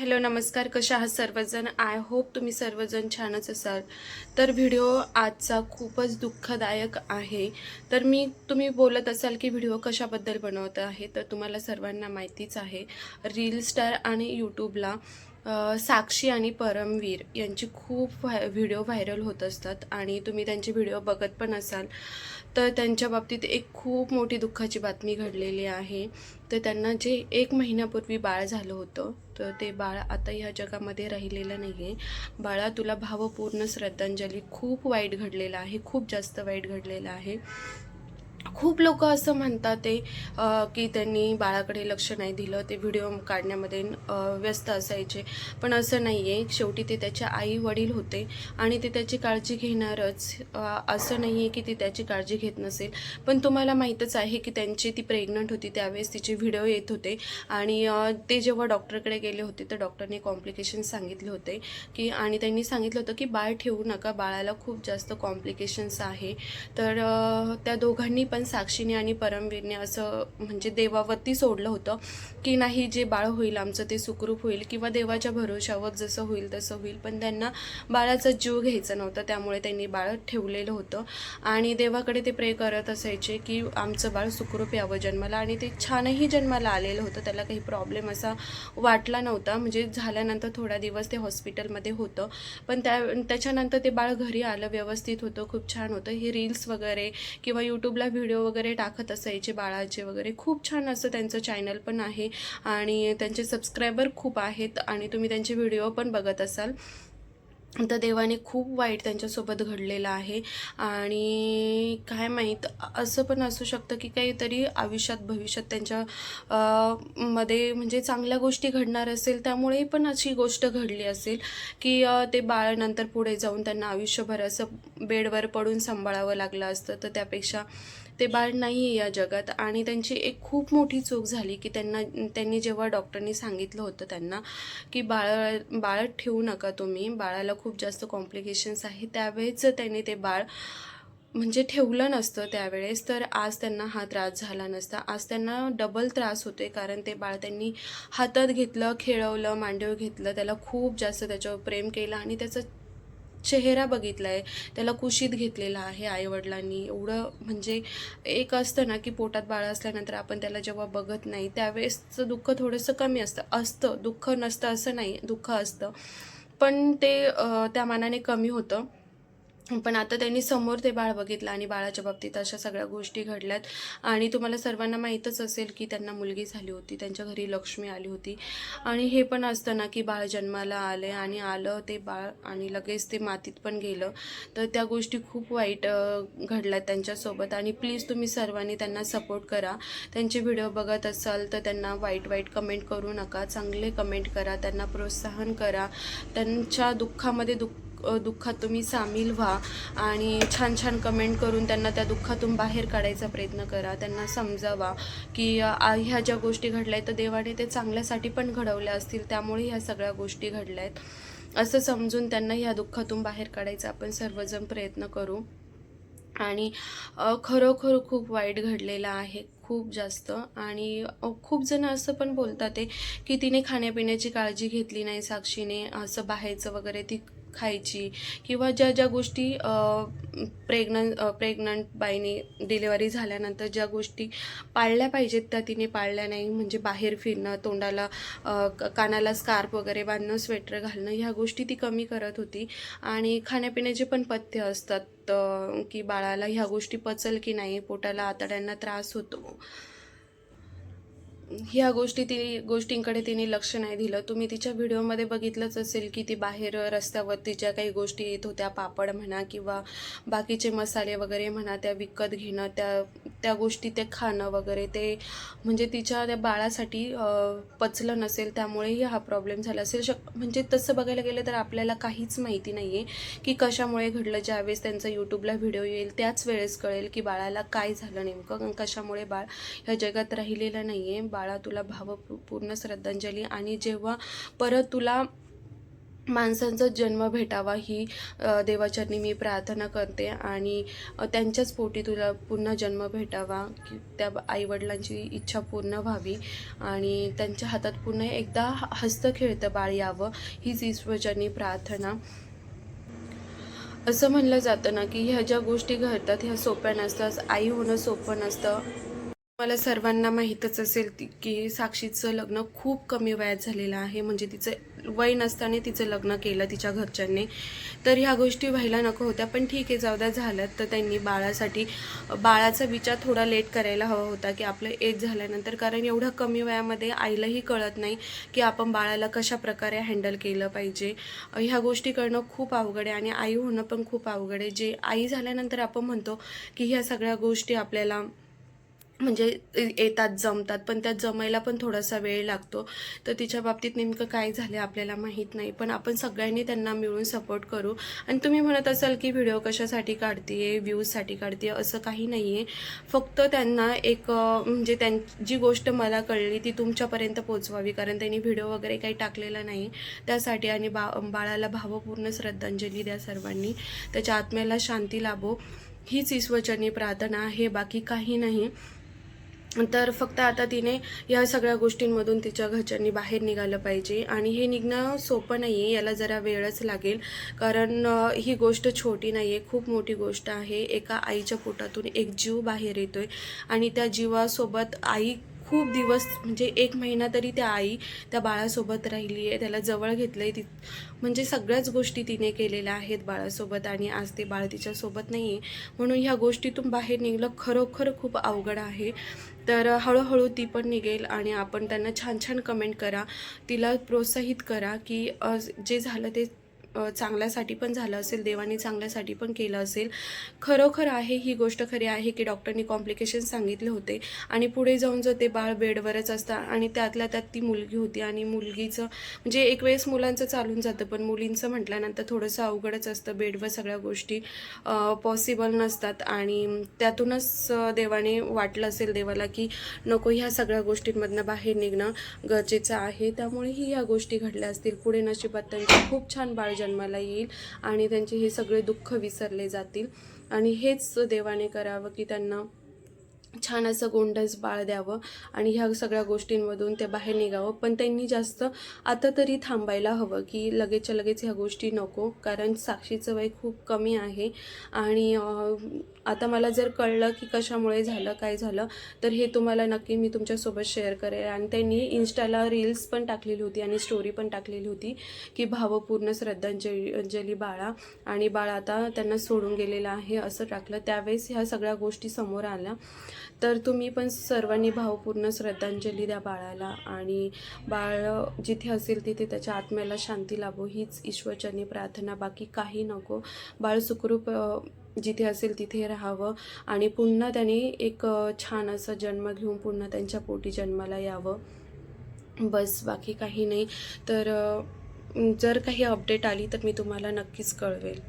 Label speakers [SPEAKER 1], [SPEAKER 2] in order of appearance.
[SPEAKER 1] Hello नमस्कार. कशा आहात सर्वजण? आय होप तुम्ही सर्वजण छानच असाल. तर व्हिडिओ आजचा खूपच दुःखदायक आहे. तर मी तुम्ही बोलत असाल की व्हिडिओ कशाबद्दल बनवत आहे तर तुम्हाला सर्वांना माहितीच आहे. रील स्टार आणि यूट्यूबला साक्षी आणि परमवीर यांची खूप व्हाय व्हिडिओ व्हायरल होत असतात आणि तुम्ही त्यांचे व्हिडिओ बघत पण असाल तर त्यांच्या बाबतीत एक खूप मोठी दुःखाची बातमी घडलेली आहे. तर त्यांना जे एक महिन्यापूर्वी बाळ झालं होतं तर ते बाळ आता ह्या जगामध्ये राहिलेलं नाही आहे बाळा तुला भावपूर्ण श्रद्धांजली खूप वाईट घडलेलं आहे खूप जास्त वाईट घडलेलं आहे. खूप लोक असं म्हणतात ते की त्यांनी बाळाकडे लक्ष नाही दिलं ते व्हिडिओ काढण्यामध्ये व्यस्त असायचे. पण असं नाही आहे शेवटी ते त्याचे आई वडील होते आणि ते त्याची काळजी घेणारच. असं नाही आहे की ती त्याची काळजी घेत नसेल. पण तुम्हाला माहीतच आहे की त्यांची ती प्रेग्नंट होती त्यावेळेस तिचे व्हिडिओ येत होते. आणि ते जेव्हा डॉक्टरकडे गेले होते तर डॉक्टरने कॉम्प्लिकेशन सांगितले होते की आणि त्यांनी सांगितलं होतं की बाळ ठेवू नका. बाळाला खूप जास्त कॉम्प्लिकेशन्स आहे. तर त्या दोघांनी पण साक्षीने आणि परमवीरने असं म्हणजे देवावरती सोडलं होतं की नाही जे बाळ होईल आमचं ते सुखरूप होईल किंवा देवाच्या भरोशावर जसं होईल तसं होईल. पण त्यांना बाळाचा जीव घ्यायचा नव्हता त्यामुळे त्यांनी बाळ ठेवलेलं होतं. आणि देवाकडे ते प्रे करत असायचे की आमचं बाळ सुखरूप यावं जन्माला. आणि ते छानही जन्माला आलेलं होतं. त्याला काही प्रॉब्लेम असा वाटला नव्हता. म्हणजे झाल्यानंतर थोडा दिवस ते हॉस्पिटलमध्ये होतं. पण त्या त्याच्यानंतर ते बाळ घरी आलं व्यवस्थित होतं खूप छान होतं. हे रील्स वगैरे किंवा यूट्यूबला व्हिडिओ व्हिडिओ वगैरे टाकत असायचे बाळाचे वगैरे. खूप छान असं त्यांचं चॅनल पण आहे आणि त्यांचे सबस्क्रायबर खूप आहेत आणि तुम्ही त्यांचे व्हिडिओ पण बघत असाल. तर देवाने खूप वाईट त्यांच्यासोबत घडलेलं आहे आणि काय माहीत असं पण असू शकतं की काहीतरी आयुष्यात भविष्यात त्यांच्या मध्ये म्हणजे चांगल्या गोष्टी घडणार असेल त्यामुळे पण अशी गोष्ट घडली असेल की ते बाळानंतर पुढे जाऊन त्यांना आयुष्यभर असं बेडवर पडून सांभाळावं लागलं असतं तर त्यापेक्षा ते बाळ नाही आहे या जगात. आणि त्यांची एक खूप मोठी चूक झाली की त्यांना त्यांनी जेव्हा डॉक्टरनी सांगितलं होतं त्यांना की बाळ बाळ ठेवू नका तुम्ही बाळाला खूप जास्त कॉम्प्लिकेशन्स आहे त्यावेळेस त्यांनी ते बाळ म्हणजे ठेवलं नसतं त्यावेळेस. तर आज त्यांना हा त्रास झाला नसता. आज त्यांना डबल त्रास होते कारण ते बाळ त्यांनी हातात घेतलं खेळवलं मांडीवर घेतलं त्याला खूप जास्त त्याच्यावर प्रेम केलं आणि त्याचं चेहरा बघितला आहे त्याला कुशीत घेतलेला आहे आईवडिलांनी. एवढं म्हणजे एक असतं ना की पोटात बाळ असल्यानंतर आपण त्याला जेव्हा बघत नाही त्यावेळेसचं दुःख थोडंसं कमी असतं. असतं दुःख नसतं असं नाही दुःख असतं. पण ते त्या मानाने कमी होतं. पण आता त्यांनी समोर ते बाळ बघितलं आणि बाळाच्या बाबतीत अशा सगळ्या गोष्टी घडल्यात. आणि तुम्हाला सर्वांना माहीतच असेल की त्यांना मुलगी झाली होती त्यांच्या घरी लक्ष्मी आली होती. आणि हे पण असतं ना की बाळ जन्माला आले आणि आलं ते बाळ आणि लगेच ते मातीत पण गेलं. तर त्या गोष्टी खूप वाईट घडल्यात त्यांच्यासोबत. आणि प्लीज तुम्ही सर्वांनी त्यांना सपोर्ट करा. त्यांचे व्हिडिओ बघत असाल तर त्यांना वाईट वाईट कमेंट करू नका. चांगले कमेंट करा. त्यांना प्रोत्साहन करा. त्यांच्या दुःखामध्ये दुःख दुःखात तुम्ही सामील व्हा आणि छान छान कमेंट करून त्यांना त्या दुःखातून बाहेर काढायचा प्रयत्न करा. त्यांना समजावा की ह्या ज्या गोष्टी घडल्या आहेत तर देवाने ते चांगल्यासाठी पण घडवल्या असतील त्यामुळे ह्या सगळ्या गोष्टी घडल्या आहेत असं समजून त्यांना ह्या दुःखातून बाहेर काढायचा आपण सर्वजण प्रयत्न करू. आणि खरोखर खूप वाईट घडलेलं आहे खूप जास्त. आणि खूप जण असं पण बोलतात आहे की तिने खाण्यापिण्याची काळजी घेतली नाही साक्षीने असं बाहेरचं वगैरे ती खायची किंवा ज्या ज्या गोष्टी प्रेग्नंट प्रेग्नंट बाईने डिलेवरी झाल्यानंतर ज्या गोष्टी पाळल्या पाहिजेत त्या तिने पाळल्या नाही म्हणजे बाहेर फिरणं तोंडाला क- कानाला स्कार्फ वगैरे बांधणं स्वेटर घालणं ह्या गोष्टी ती कमी करत होती. आणि खाण्यापिण्याचे पण पथ्य असतात की बाळाला ह्या गोष्टी पचल की नाही पोटाला आतड्यांना त्रास होतो. ह्या गोष्टी ती गोष्टींकडे तिने लक्ष नाही दिलं. तुम्ही तिच्या व्हिडिओमध्ये बघितलंच असेल की ती बाहेर रस्त्यावरती ज्या काही गोष्टी येत होत्या पापड म्हणा किंवा बाकीचे मसाले वगैरे म्हणा त्या विकत घेणं त्या त्या गोष्टी ते खाणं वगैरे ते म्हणजे तिच्या त्या बाळासाठी पचलं नसेल त्यामुळेही हा प्रॉब्लेम झाला असेल. शक म्हणजे तसं बघायला गेलं तर आपल्याला काहीच माहिती नाही आहे की कशामुळे घडलं. ज्यावेळेस त्यांचा यूट्यूबला व्हिडिओ येईल त्याच वेळेस कळेल की बाळाला काय झालं नेमकं. कशामुळे बाळ ह्या जगात राहिलेलं नाही आहे बाळा तुला भावपूर्ण श्रद्धांजली आणि जेव्हा परत तुला माणसांचा जन्म भेटावा ही देवाचरणी मी प्रार्थना करते आणि त्यांच्याच पोटी तुला पुन्हा जन्म भेटावा की त्या आईवडिलांची इच्छा पूर्ण व्हावी आणि त्यांच्या हातात पुन्हा एकदा ह- हस्त खेळतं बाळ यावं हीच ईश्वरचरणी प्रार्थना. असं म्हणलं जातं ना की ह्या ज्या गोष्टी घडतात ह्या सोप्या नसतात आई होणं सोपं नसतं. मला सर्वांना माहीतच असेल ती- की साक्षीचं लग्न खूप कमी वयात झालेलं आहे. म्हणजे तिचं वय नसताना तिचं लग्न केलं तिच्या घरच्यांनी. तर ह्या गोष्टी व्हायला नको होत्या. पण ठीक आहे जाऊ द्या झालं. तर त्यांनी बाळासाठी बाळाचा विचार थोडा लेट करायला हवा होता की आपलं एज झाल्यानंतर. कारण एवढ्या कमी वयामध्ये आईलाही कळत नाही की आपण बाळाला कशा प्रकारे हँडल केलं पाहिजे. ह्या गोष्टी करणं खूप अवघड आहे आणि आई होणं पण खूप अवघड आहे. जे आई झाल्यानंतर आपण म्हणतो की ह्या सगळ्या गोष्टी आपल्याला म्हणजे येतात जमतात पण त्यात जमायला पण थोडासा वेळ लागतो. तर तिच्या बाबतीत नेमकं काय झालं आपल्याला माहीत नाही. पण आपण सगळ्यांनी त्यांना मिळून सपोर्ट करू. आणि तुम्ही म्हणत असाल की व्हिडिओ कशासाठी काढते व्ह्यूजसाठी काढते असं काही नाही आहे फक्त त्यांना एक म्हणजे त्यां जी गोष्ट मला कळली ती तुमच्यापर्यंत पोचवावी कारण त्यांनी व्हिडिओ वगैरे काही टाकलेला नाही. त्यासाठी आणि बा बाळाला भावपूर्ण श्रद्धांजली द्या सर्वांनी. त्याच्या आत्म्याला शांती लाभो. हीच ईश्वरचरणी प्रार्थना आहे. बाकी काही नाही. तर फक्त आता तिने या सगळ्या गोष्टींमधून तिच्या घरच्यांनी बाहेर निघालं पाहिजे. आणि हे निघणं सोपं नाही आहे याला जरा वेळच लागेल. कारण ही गोष्ट छोटी नाही आहे खूप मोठी गोष्ट आहे. एका आईच्या पोटातून एक जीव बाहेर येतो आहे आणि त्या जीवासोबत आई खूप दिवस म्हणजे एक महिना तरी त्या आई त्या बाळासोबत राहिली आहे त्याला जवळ घेतलं आहे ती म्हणजे सगळ्याच गोष्टी तिने केलेल्या आहेत बाळासोबत आणि आज ते बाळ तिच्यासोबत नाही आहे म्हणून ह्या गोष्टीतून बाहेर निघलं खरोखर खूप अवघड आहे. तर हळूहळू ती पण निघेल आणि आपण त्यांना छान छान कमेंट करा. तिला प्रोत्साहित करा की जे झालं ते चांगल्यासाठी पण झालं असेल देवाने चांगल्यासाठी पण केलं असेल. खरोखर आहे ही गोष्ट खरी आहे की डॉक्टरनी कॉम्प्लिकेशन सांगितले होते आणि पुढे जाऊन जर ते बाळ बेडवरच असतं आणि त्यातल्या त्यात ती मुलगी होती आणि मुलगीचं म्हणजे एक वेळेस मुलांचं चालून जातं पण मुलींचं म्हटल्यानंतर थोडंसं अवघडच असतं. बेडवर सगळ्या गोष्टी पॉसिबल नसतात आणि त्यातूनच देवाने वाटलं असेल देवाला की नको ह्या सगळ्या गोष्टींमधनं बाहेर निघणं गरजेचं आहे. त्यामुळे ही ह्या गोष्टी घडल्या असतील. पुढे नशिबात त्यांची खूप छान बाळ जन्माला येईल आणि त्यांचे हे सगळे दुःख विसरले जातील. आणि हेच देवाने करावं की त्यांना छान असं गोंडस बाळ द्यावं आणि ह्या सगळ्या गोष्टींमधून ते बाहेर निघावं. पण त्यांनी जास्त आता तरी थांबायला हवं की लगेचच्या लगेच ह्या गोष्टी नको कारण साक्षीचं वय खूप कमी आहे. आणि आता मला जर कळलं की कशामुळे झालं काय झालं तर हे तुम्हाला नक्की मी तुमच्यासोबत शेअर करेल. आणि त्यांनी इन्स्टाला रील्स पण टाकलेली होती आणि स्टोरी पण टाकलेली होती की भावपूर्ण श्रद्धांजली अंजली बाळा आणि बाळ आता त्यांना सोडून गेलेलं आहे असं टाकलं. त्यावेळेस ह्या सगळ्या गोष्टी समोर आल्या. तर तुम्ही पण सर्वांनी भावपूर्ण श्रद्धांजली द्या बाळाला आणि बाळ जिथे असेल तिथे त्याच्या आत्म्याला शांती लाभो हीच ईश्वरचरणी प्रार्थना. बाकी काही नको. बाळ सुखरूप जिथे असेल तिथे राहावं आणि पुन्हा त्याने एक छान असं जन्म घेऊन पुन्हा त्यांच्या पोटी जन्माला यावं. बस बाकी काही नाही. तर जर काही अपडेट आली तर मी तुम्हाला नक्कीच कळवेल.